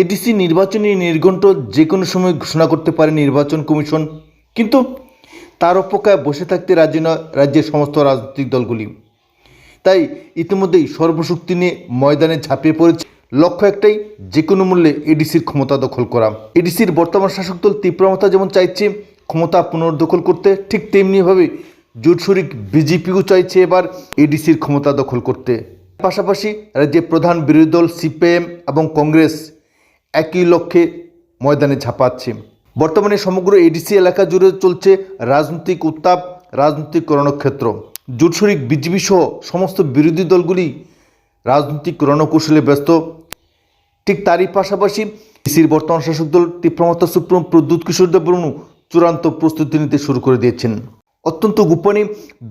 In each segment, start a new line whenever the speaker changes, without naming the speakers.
ADC নির্বাচনী নির্ঘণ্ট যে কোনো সময় ঘোষণা করতে পারে নির্বাচন কমিশন। কিন্তু তার অপেক্ষায় বসে থাকতে রাজি নয় রাজ্যের সমস্ত রাজনৈতিক দলগুলি। তাই ইতিমধ্যেই সর্বশক্তি নিয়ে ময়দানে ঝাঁপিয়ে পড়েছে। লক্ষ্য একটাই যে কোনো মূল্যে এডিসির ক্ষমতা দখল করা। এডিসির বর্তমান শাসক দল তীব্রমতা যেমন চাইছে, ক্ষমতা পুনর্দখল করতে ঠিক তেমনিভাবে জোট শরিক বিজেপিও চাইছে এবার এডিসির ক্ষমতা দখল করতে। পাশাপাশি রাজ্যের প্রধান বিরোধী দল সিপিএম এবং কংগ্রেস একই লক্ষ্যে ময়দানে ঝাঁপাচ্ছে। বর্তমানে সমগ্র এডিসি এলাকা জুড়ে চলছে রাজনৈতিক উত্তাপ, রাজনৈতিক রণক্ষেত্র। জোটশরিক বিজেপি সহ সমস্ত বিরোধী দলগুলি রাজনৈতিক রণকৌশলে ব্যস্ত। ঠিক তারই পাশাপাশি ইসির বর্তমান শাসক দল তীব্রমতা সুপ্রিম প্রদ্যুৎ কিশোর দেববর্মু চূড়ান্ত প্রস্তুতি নিতে শুরু করে দিয়েছেন। অত্যন্ত গোপনে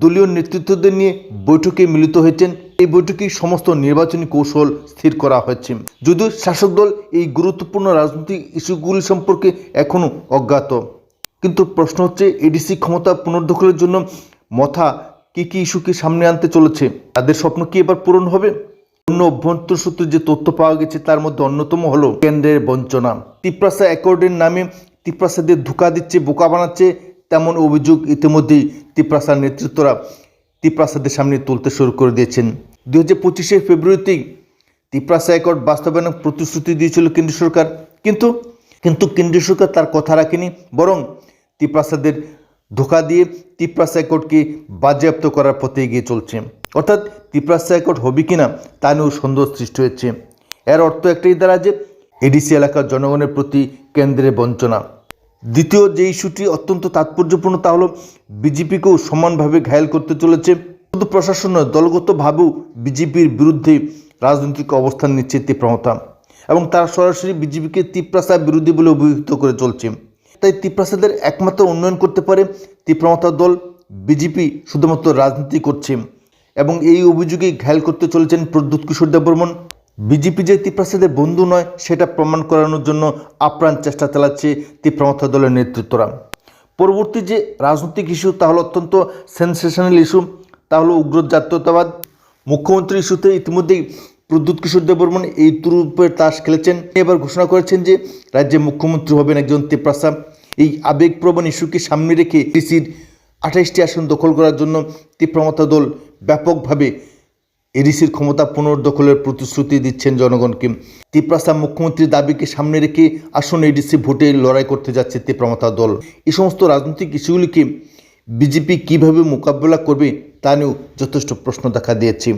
দলীয় নেতৃত্বদের নিয়ে বৈঠকে মিলিত হয়েছেন। এই বৈঠকে সমস্ত নির্বাচনী কৌশল স্থির করা হয়েছে। যদিও শাসক দল এই গুরুত্বপূর্ণ রাজনৈতিক ইস্যুগুলি সম্পর্কে এখনও অজ্ঞাত। কিন্তু প্রশ্ন হচ্ছে, এডিসি ক্ষমতা পুনর্দখলের জন্য মথা কী কী ইস্যুকে সামনে আনতে চলেছে? তাদের স্বপ্ন কি এবার পূরণ হবে? অন্য অভ্যন্তর সূত্রে যে তথ্য পাওয়া গেছে, তার মধ্যে অন্যতম হলো কেন্দ্রের বঞ্চনা। তিপ্রাসা অ্যাকর্ডের নামে তিপ্রাসাদের ধোকা দিচ্ছে, বোকা বানাচ্ছে তেমন অভিযোগ ইতিমধ্যেই তিপ্রাসার নেতৃত্বরা তিপ্রাসাদের সামনে তুলতে শুরু করে দিয়েছেন। দুই হাজার পঁচিশে ফেব্রুয়ারিতেই তিপ্রাসা অ্যাকর্ড বাস্তবায়নের প্রতিশ্রুতি দিয়েছিল কেন্দ্রীয় সরকার। কিন্তু কিন্তু কেন্দ্রীয় সরকার তার কথা রাখেনি, বরং তিপ্রাসাদের ধোকা দিয়ে তিপ্রাসা অ্যাকর্ডকে বাজেয়াপ্ত করার পথে এগিয়ে চলছে। অর্থাৎ তিপ্রাসা অ্যাকর্ড হবে কিনা তা নিয়েও সন্দেহ সৃষ্টি হয়েছে। এর অর্থ একটাই দ্বারা যে, এডিসি এলাকার জনগণের প্রতি কেন্দ্রের বঞ্চনা। দ্বিতীয় যে ইস্যুটি অত্যন্ত তাৎপর্যপূর্ণ তা হলো বিজেপিকেও সমানভাবে ঘায়েল করতে চলেছে। শুধু প্রশাসন নয় দলগতভাবেও বিজেপির বিরুদ্ধে রাজনৈতিক অবস্থান নিচ্ছে তীব্রমতা এবং তারা সরাসরি বিজেপিকে তিপ্রাসা বিরোধী বলে অভিহিত করে চলছে। তাই তিপ্রাসাদের একমাত্র উন্নয়ন করতে পারে তীব্রমতা দল, বিজেপি শুধুমাত্র রাজনীতি করছে এবং এই অভিযোগেই ঘায়েল করতে চলেছেন প্রদ্যুৎ কিশোর দেববর্মন। বিজেপি যে তিপ্রাসাদের বন্ধু নয়, সেটা প্রমাণ করানোর জন্য আপ্রাণ চেষ্টা চালাচ্ছে তিপ্রমথা দলের নেতৃত্বরা। পরবর্তী যে রাজনৈতিক ইস্যু তা হলো অত্যন্ত সেন্সেশনাল ইস্যু তা হলো উগ্র জাতীয়তাবাদ। মুখ্যমন্ত্রী ইস্যুতে ইতিমধ্যেই প্রদ্যুৎ কিশোর দেববর্মন এই তুরুপের তাস খেলেছেন। এবার ঘোষণা করেছেন যে, রাজ্যে মুখ্যমন্ত্রী হবেন একজন তিপ্রাসা। এই আবেগপ্রবণ ইস্যুকে সামনে রেখে ডিসির আঠাইশটি আসন দখল করার জন্য তীব্রমতা দল ব্যাপকভাবে এডিসির ক্ষমতা পুনর্দখলের প্রতিশ্রুতি দিচ্ছেন জনগণকে। তিপ্রাসা মুখ্যমন্ত্রীর দাবিকে সামনে রেখে আসন এডিসি ভোটে লড়াই করতে যাচ্ছে তিপ্রমতা দল। এই সমস্ত রাজনৈতিক ইস্যুগুলিকে বিজেপি কীভাবে মোকাবেলা করবে তা নিয়েও যথেষ্ট প্রশ্ন দেখা দিয়েছে।